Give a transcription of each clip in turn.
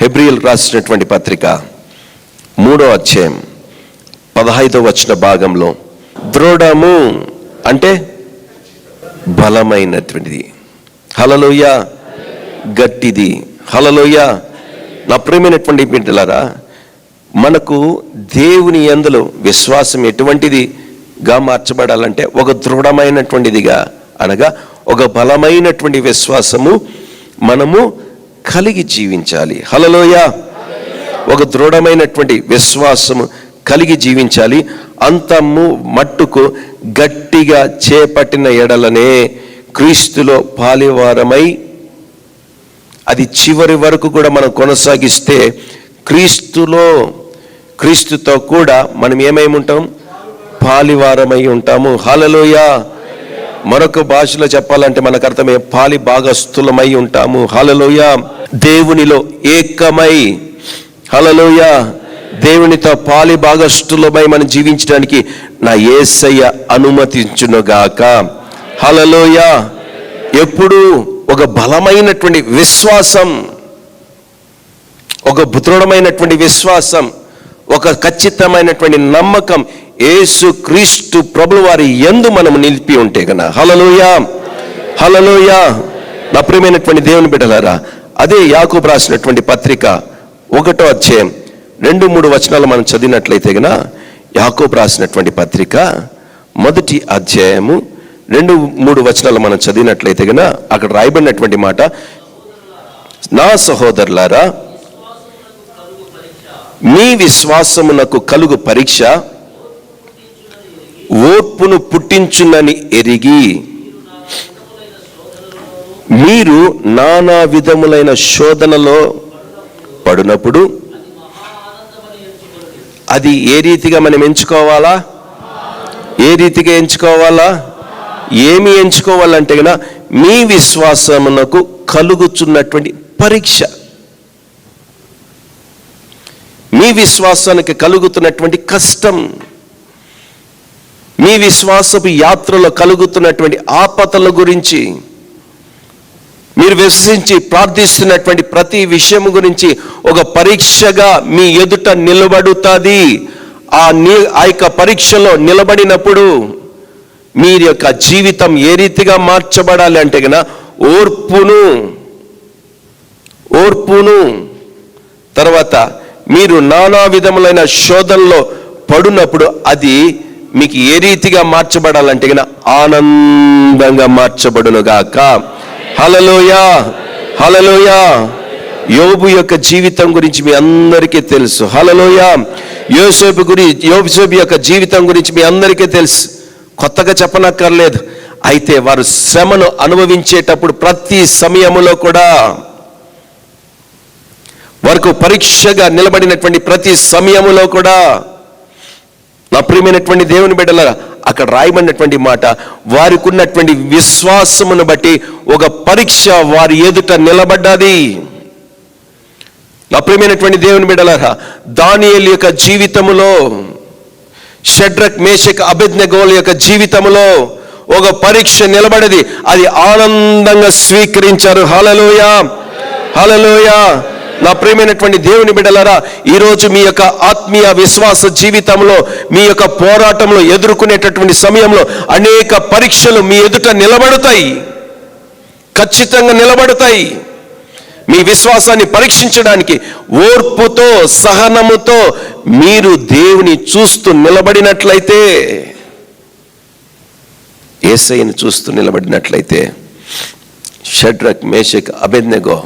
హెబ్రియల్ రాసినటువంటి పత్రిక మూడో అధ్యాయం పదహైదో వచ్చిన భాగంలో దృఢము అంటే బలమైనటువంటిది. హలలోయ గట్టిది. హలలోయ నా ప్రేమైనటువంటి బిడ్డలారా మనకు దేవుని ఎందులో విశ్వాసం ఎటువంటిదిగా మార్చబడాలంటే ఒక దృఢమైనటువంటిదిగా అనగా ఒక బలమైనటువంటి విశ్వాసము మనము కలిగి జీవించాలి. హలలోయ ఒక దృఢమైనటువంటి విశ్వాసము కలిగి జీవించాలి. అంతము మట్టుకు గట్టిగా చేపట్టిన ఎడలనే క్రీస్తులో పాలివారమై అది చివరి వరకు కూడా మనం కొనసాగిస్తే క్రీస్తులో క్రీస్తుతో కూడా మనం ఏమై ఉంటాం? పాలివారమై ఉంటాము. హలలోయ మరొక భాషలో చెప్పాలంటే మనకు అర్థమే పాలి భాగస్థులమై ఉంటాము. హలలోయ దేవునిలో ఏకమై. హలలోయ దేవునితో పాలి భాగస్థులమై మనం జీవించడానికి నా ఏసయ్య అనుమతించునుగాక. హలలోయ ఎప్పుడు ఒక బలమైనటువంటి విశ్వాసం ఒక దృఢమైనటువంటి విశ్వాసం ఒక ఖచ్చితమైనటువంటి నమ్మకం ఏసు క్రీస్తు ప్రభులు వారి ఎందు మనం నిలిపి ఉంటే కదా హలలోయా హలలోయా నా ప్రియమైనటువంటి దేవుని బిడ్డలారా అదే యాకూబ్ రాసినటువంటి పత్రిక ఒకటో అధ్యాయం రెండు మూడు వచనాలు మనం చదివినట్లయితే గన యాకూబ్ రాసినటువంటి పత్రిక మొదటి అధ్యాయము రెండు మూడు వచనాలు మనం చదివినట్లయితే గన అక్కడ రాయబడినటువంటి మాట నా సహోదరులారా మీ విశ్వాసమునకు కలుగు పరీక్ష ఓర్పును పుట్టించునని ఎరిగి మీరు నానా విధములైన శోధనలో పడినప్పుడు అది ఏ రీతిగా మనం ఎంచుకోవాలా? ఏ రీతిగా ఎంచుకోవాలా? ఏమి ఎంచుకోవాలంటే కదా మీ విశ్వాసమునకు కలుగుచున్నటువంటి పరీక్ష మీ విశ్వాసానికి కలుగుతున్నటువంటి కష్టం మీ విశ్వాసపు యాత్రలో కలుగుతున్నటువంటి ఆపతల గురించి మీరు విశ్వసించి ప్రార్థిస్తున్నటువంటి ప్రతి విషయం గురించి ఒక పరీక్షగా మీ ఎదుట నిలబడుతుంది. ఆ నీ ఆ యొక్క పరీక్షలో నిలబడినప్పుడు మీరు యొక్క జీవితం ఏ రీతిగా మార్చబడాలి అంటే గన ఓర్పును ఓర్పును తర్వాత మీరు నానా విధములైన శోధనలో పడినప్పుడు అది మీకు ఏ రీతిగా మార్చబడాలంటే గన ఆనందంగా మార్చబడునుగాక. హలలోయా హలలోయా యోబు యొక్క జీవితం గురించి మీ అందరికీ తెలుసు. హలలోయ యోసేపు గురి యోసేపు యొక్క జీవితం గురించి మీ అందరికీ తెలుసు. కొత్తగా చెప్పనక్కర్లేదు. అయితే వారు శ్రమను అనుభవించేటప్పుడు ప్రతి సమయంలో కూడా వరకు పరీక్షగా నిలబడినటువంటి ప్రతి సమయములో కూడా నా ప్రియమైనటువంటి దేవుని బిడ్డల అక్కడ రాయబడినటువంటి మాట వారికి ఉన్నటువంటి విశ్వాసమును బట్టి ఒక పరీక్ష వారి ఎదుట నిలబడ్డది. నా ప్రియమైనటువంటి దేవుని బిడ్డలారా దానియల్ యొక్క జీవితములో షడ్రక్ మేషక్ అభిజ్ఞగోల్ యొక్క జీవితములో ఒక పరీక్ష నిలబడది. అది ఆనందంగా స్వీకరించారు. హలలోయ హలలోయ నా ప్రేమైనటువంటి దేవుని బిడ్డలారా ఈరోజు మీ యొక్క ఆత్మీయ విశ్వాస జీవితంలో మీ యొక్క పోరాటంలో ఎదుర్కొనేటటువంటి సమయంలో అనేక పరీక్షలు మీ ఎదుట నిలబడతాయి. ఖచ్చితంగా నిలబడతాయి. మీ విశ్వాసాన్ని పరీక్షించడానికి ఓర్పుతో సహనముతో మీరు దేవుని చూస్తూ నిలబడినట్లయితే ఏసైని చూస్తూ నిలబడినట్లయితే షడ్రక్ మేషక్ అభెజ్ఞగో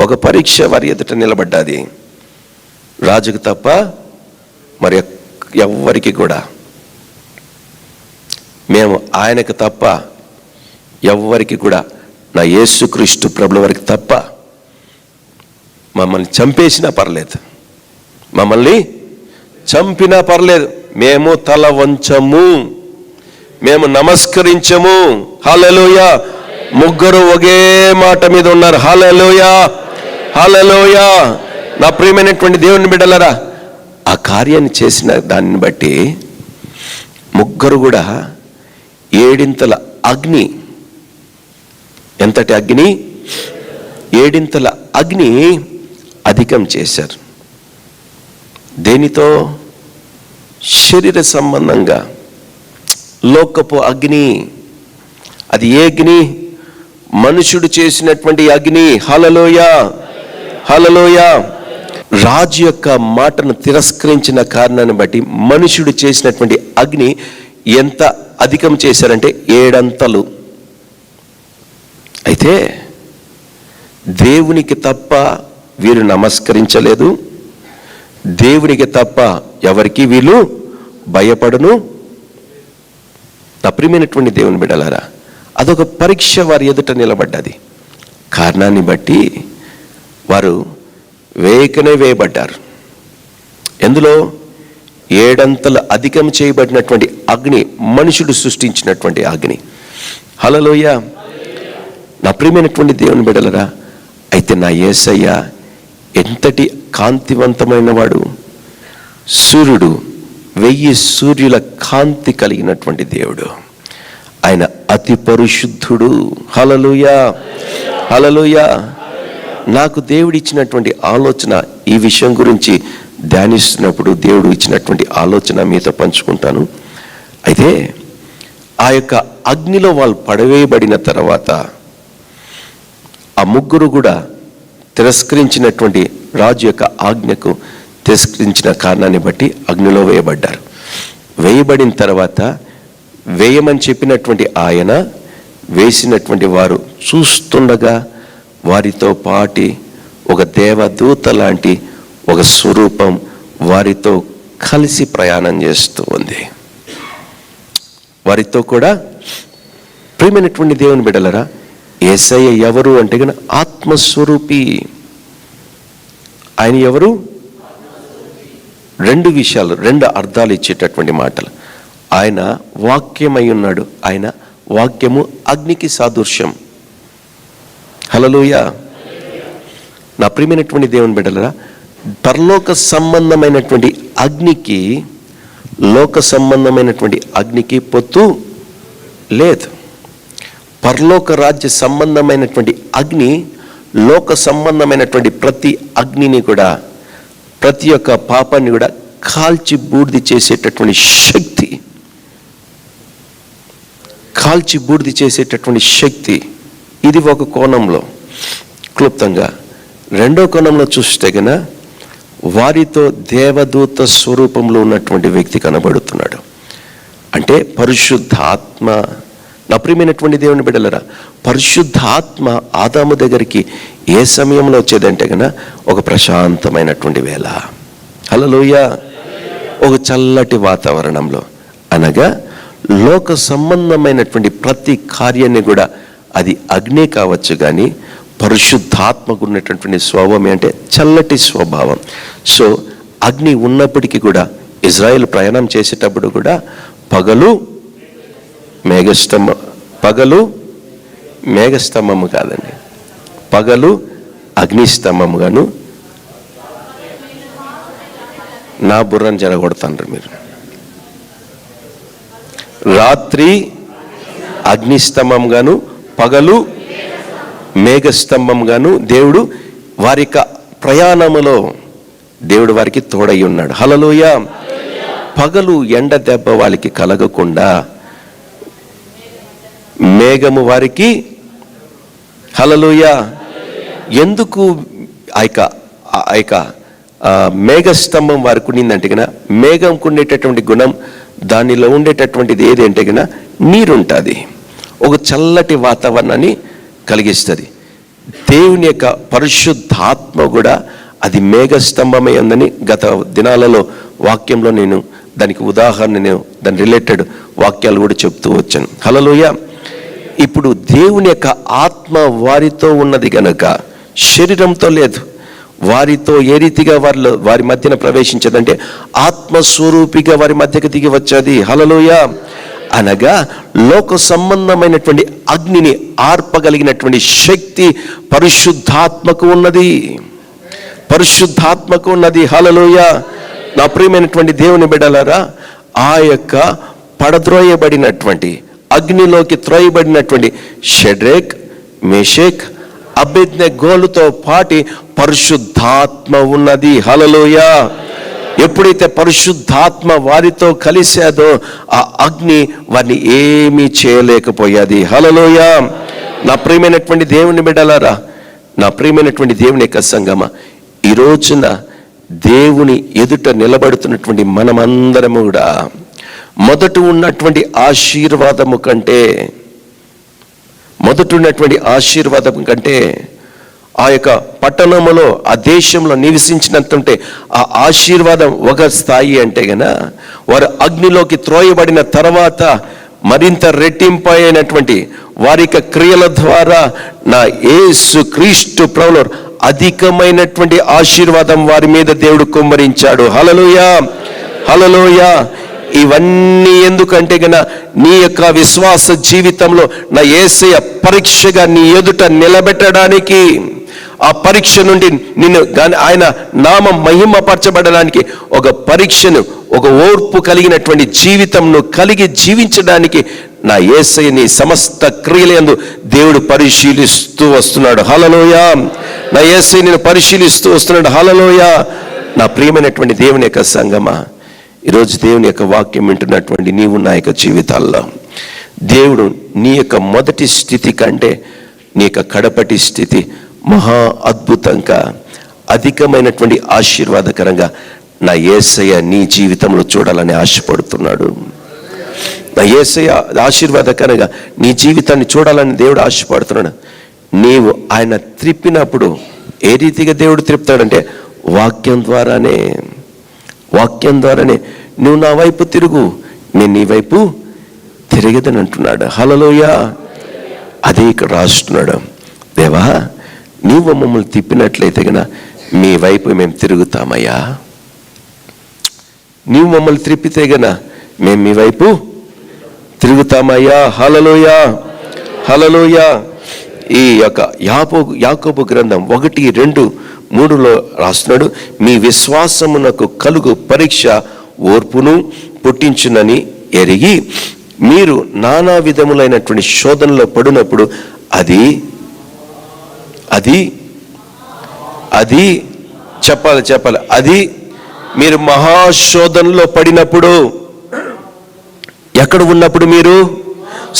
ఒక పరీక్ష వారి ఎదుట నిలబడ్డాది. రాజుకు తప్ప మరి ఎవ్వరికి కూడా. మేము ఆయనకు తప్ప ఎవ్వరికి కూడా నా యేసుక్రీస్తు ప్రభుల వారికి తప్ప మమ్మల్ని చంపేసినా పర్లేదు. మమ్మల్ని చంపినా పర్లేదు. మేము తల వంచము. మేము నమస్కరించము. హలలోయ ముగ్గురు ఒకే మాట మీద ఉన్నారు. హలలోయ హలలోయ నా ప్రియమైనటువంటి దేవుని బిడ్డలరా ఆ కార్యాన్ని చేసిన దాన్ని బట్టి ముగ్గురు కూడా ఏడింతల అగ్ని ఎంతటి అగ్ని? ఏడింతల అగ్ని అధికం చేశారు. దేనితో? శరీర సంబంధంగా. లోకపు అగ్ని అది ఏ అగ్ని? మనుషుడు చేసినటువంటి అగ్ని. హలలోయ హలలోయ రాజు యొక్క మాటను తిరస్కరించిన కారణాన్ని బట్టి మనుషుడు చేసినటువంటి అగ్ని ఎంత అధికం చేశారంటే ఏడంతలు. అయితే దేవునికి తప్ప వీరు నమస్కరించలేదు. దేవునికి తప్ప ఎవరికి వీళ్ళు భయపడును. తప్రిమైనటువంటి దేవుని బిడలారా అదొక పరీక్ష వారి ఎదుట నిలబడ్డది. కారణాన్ని బట్టి వారు వేయకనే వేయబడ్డారు. ఎందులో ఏడంతలు అధికం చేయబడినటువంటి అగ్ని మనుషుడు సృష్టించినటువంటి అగ్ని. హలలోయ నా ప్రియమైనటువంటి దేవుని బిడలరా అయితే నా యేసయ్య ఎంతటి కాంతివంతమైన వాడు సూర్యుడు వెయ్యి సూర్యుల కాంతి కలిగినటువంటి దేవుడు. ఆయన అతి పరిశుద్ధుడు. హలలుయా హలలుయా నాకు దేవుడు ఇచ్చినటువంటి ఆలోచన ఈ విషయం గురించి ధ్యానిస్తున్నప్పుడు దేవుడు ఇచ్చినటువంటి ఆలోచన మీతో పంచుకుంటాను. అయితే ఆ యొక్క అగ్నిలో వాళ్ళు పడవేయబడిన తర్వాత ఆ ముగ్గురు కూడా తిరస్కరించినటువంటి రాజు యొక్క ఆజ్ఞకు తిరస్కరించిన కారణాన్ని బట్టి అగ్నిలో వేయబడ్డారు. వేయబడిన తర్వాత వేయమని చెప్పినటువంటి ఆయన వేసినటువంటి వారు చూస్తుండగా వారితో పాటి ఒక దేవదూత లాంటి ఒక స్వరూపం వారితో కలిసి ప్రయాణం చేస్తూ ఉంది. వారితో కూడా ప్రియమైనటువంటి దేవుని బిడలరా ఏసయ్య ఎవరు అంటే కానీ ఆత్మస్వరూపి. ఆయన ఎవరు? రెండు విషయాలు రెండు అర్థాలు ఇచ్చేటటువంటి మాటలు. ఆయన వాక్యమై ఉన్నాడు. ఆయన వాక్యము అగ్నికి సాదృశ్యం. హలలోయ నా ప్రియమైనటువంటి దేవుని బిడ్డలరా పరలోక సంబంధమైనటువంటి అగ్నికి లోక సంబంధమైనటువంటి అగ్నికి పొత్తు లేదు. పరలోక రాజ్య సంబంధమైనటువంటి అగ్ని లోక సంబంధమైనటువంటి ప్రతి అగ్నిని కూడా ప్రతి ఒక్క పాపాన్ని కూడా కాల్చి బూడిది చేసేటటువంటి శక్తి. కాల్చి బూడిది చేసేటటువంటి శక్తి. ఇది ఒక కోణంలో క్లుప్తంగా. రెండో కోణంలో చూస్తే గన వారితో దేవదూత స్వరూపంలో ఉన్నటువంటి వ్యక్తి కనబడుతున్నాడు. అంటే పరిశుద్ధాత్మ. నా ప్రియమైనటువంటి దేవుని బిడ్డలరా పరిశుద్ధాత్మ ఆదాము దగ్గరికి ఏ సమయంలో వచ్చేదంటే గన ఒక ప్రశాంతమైనటువంటి వేళ. హలోయ ఒక చల్లటి వాతావరణంలో. అనగా లోక సంబంధమైనటువంటి ప్రతి కార్యాన్ని కూడా అది అగ్ని కావచ్చు కానీ పరిశుద్ధాత్మకు ఉన్నటువంటి స్వభావం అంటే చల్లటి స్వభావం. సో అగ్ని ఉన్నప్పటికీ కూడా ఇజ్రాయెల్ ప్రయాణం చేసేటప్పుడు కూడా పగలు మేఘస్తంభం పగలు మేఘస్తంభము కాదండి. పగలు అగ్నిస్తంభముగాను నా బుర్రను జరగొడతాను మీరు. రాత్రి అగ్నిస్తంభంగాను పగలు మేఘస్తంభంగాను దేవుడు వారి యొక్క ప్రయాణములో దేవుడు వారికి తోడై ఉన్నాడు. హలలోయ పగలు ఎండ దెబ్బ వాళ్ళకి కలగకుండా మేఘము వారికి హలలోయ ఎందుకు ఆ యొక్క ఆ యొక్క మేఘస్తంభం వారికి ఉండిందంటే కనుక మేఘంకు ఉండేటటువంటి గుణం దానిలో ఉండేటటువంటిది ఏది అంటే కనుక నీరుంటుంది. ఒక చల్లటి వాతావరణాన్ని కలిగిస్తుంది. దేవుని యొక్క పరిశుద్ధాత్మ కూడా అది మేఘస్తంభమై ఉందని గత దినాలలో వాక్యంలో నేను దానికి ఉదాహరణ నేను దాని రిలేటెడ్ వాక్యాలు కూడా చెప్తూ వచ్చాను. హలోయ ఇప్పుడు దేవుని యొక్క ఆత్మ వారితో ఉన్నది గనక శరీరంతో లేదు. వారితో ఏ రీతిగా వారిలో వారి మధ్యన ప్రవేశించదంటే ఆత్మస్వరూపిగా వారి మధ్యకి దిగి వచ్చేది. హలలోయ అనగా లోక సంబంధమైనటువంటి అగ్నిని ఆర్పగలిగినటువంటి శక్తి పరిశుద్ధాత్మకు ఉన్నది. పరిశుద్ధాత్మకు ఉన్నది. హలలోయ నా ప్రియమైనటువంటి దేవుని బిడలరా ఆ యొక్క పడద్రోయబడినటువంటి అగ్నిలోకి త్రోయబడినటువంటి షెడ్రేక్ మేషేక్ అభిజ్ఞ గోలుతో పాటి పరిశుద్ధాత్మ ఉన్నది. హలలోయ ఎప్పుడైతే పరిశుద్ధాత్మ వారితో కలిశాదో ఆ అగ్ని వారిని ఏమీ చేయలేకపోయాది. హలలోయ నా ప్రియమైనటువంటి దేవుని బిడ్డలారా నా ప్రియమైనటువంటి దేవుని యొక్క సంగమ ఈ రోజున దేవుని ఎదుట నిలబడుతున్నటువంటి మనమందరము కూడా మొదట ఉన్నటువంటి ఆశీర్వాదము కంటే మొదట ఉన్నటువంటి ఆశీర్వాదం కంటే ఆ యొక్క పట్టణములో ఆ దేశంలో నివసించినంతుంటే ఆ ఆశీర్వాదం ఒక స్థాయి అంటే గన వారు అగ్నిలోకి త్రోయబడిన తర్వాత మరింత రెట్టింపు అయినటువంటి వారి యొక్క క్రియల ద్వారా నా ఏసు క్రీస్తు ప్రభులో అధికమైనటువంటి ఆశీర్వాదం వారి మీద దేవుడు కుమ్మరించాడు. హలలోయ హలలోయ ఇవన్నీ ఎందుకంటే గన నీ యొక్క విశ్వాస జీవితంలో నా ఏసయ పరీక్షగా నీ ఎదుట నిలబెట్టడానికి ఆ పరీక్ష నుండి నిన్ను ఆయన నామం మహిమపరచబడడానికి ఒక పరీక్షను ఒక ఓర్పు కలిగినటువంటి జీవితంను కలిగి జీవించడానికి నా ఏసై నీ సమస్త క్రియలందు దేవుడు పరిశీలిస్తూ వస్తున్నాడు. హలలోయ నా ఏసై నేను పరిశీలిస్తూ వస్తున్నాడు. హలలోయ నా ప్రియమైనటువంటి దేవుని యొక్క సంగమా! ఈరోజు దేవుని యొక్క వాక్యం వింటున్నటువంటి నీవు నా యొక్క జీవితాల్లో. దేవుడు నీ యొక్క మొదటి స్థితి కంటే నీ యొక్క కడపటి స్థితి మహా అద్భుతంగా అధికమైనటువంటి ఆశీర్వాదకరంగా నా ఏసయ్య నీ జీవితంలో చూడాలని ఆశపడుతున్నాడు. నా ఏసయ్య ఆశీర్వాదకరంగా నీ జీవితాన్ని చూడాలని దేవుడు ఆశపడుతున్నాడు. నీవు ఆయన త్రిప్పినప్పుడు ఏ రీతిగా దేవుడు త్రిప్తాడంటే వాక్యం ద్వారానే. వాక్యం ద్వారానే నువ్వు నా వైపు తిరుగు నేను నీ వైపు తిరగదని అంటున్నాడు. హలలోయ అదే ఇక్కడ రాస్తున్నాడు. దేవా నీవు మమ్మల్ని తిప్పినట్లయితే గన మీ వైపు మేము తిరుగుతామయ్యా. నీవు మమ్మల్ని త్రిప్పితే గన మేము మీ వైపు తిరుగుతామయ్యా. హలలోయ హలలోయ ఈ యొక్క యాపో యాకోబు గ్రంథం ఒకటి రెండు మూడులో రాస్తున్నాడు మీ విశ్వాసమునకు కలుగు పరీక్ష ఓర్పును పుట్టించునని ఎరిగి మీరు నానా విధములైనటువంటి శోధనలో పడినప్పుడు అది అది అది చెప్పాలి చెప్పాలి అది మీరు మహాశోధనలో పడినప్పుడు ఎక్కడ ఉన్నప్పుడు మీరు?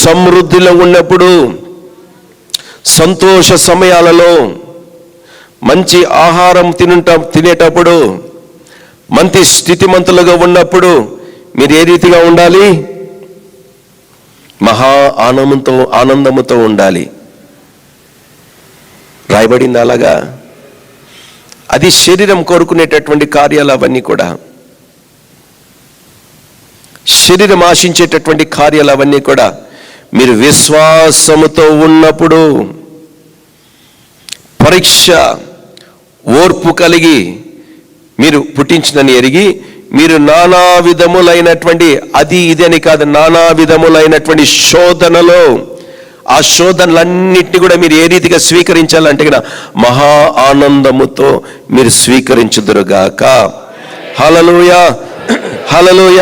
సమృద్ధిలో ఉన్నప్పుడు సంతోష సమయాలలో మంచి ఆహారం తినుంట తినేటప్పుడు మంచి స్థితిమంతులుగా ఉన్నప్పుడు మీరు ఏ రీతిగా ఉండాలి? మహా ఆనందంతో ఆనందముతో ఉండాలి. రాయబడింది అలాగా? అది శరీరం కోరుకునేటటువంటి కార్యాలు అవన్నీ కూడా. శరీరం ఆశించేటటువంటి కార్యాలు అవన్నీ కూడా మీరు విశ్వాసముతో ఉన్నప్పుడు పరీక్ష ఓర్పు కలిగి మీరు పుట్టించినని ఎరిగి మీరు నానా విధములైనటువంటి అది ఇది అని కాదు నానా విధములైనటువంటి శోధనలో ఆ శోధనలన్నింటినీ కూడా మీరు ఏ రీతిగా స్వీకరించాలంటే కదా మహా ఆనందముతో మీరు స్వీకరించుదురుగాక. హలలోయ హలలోయ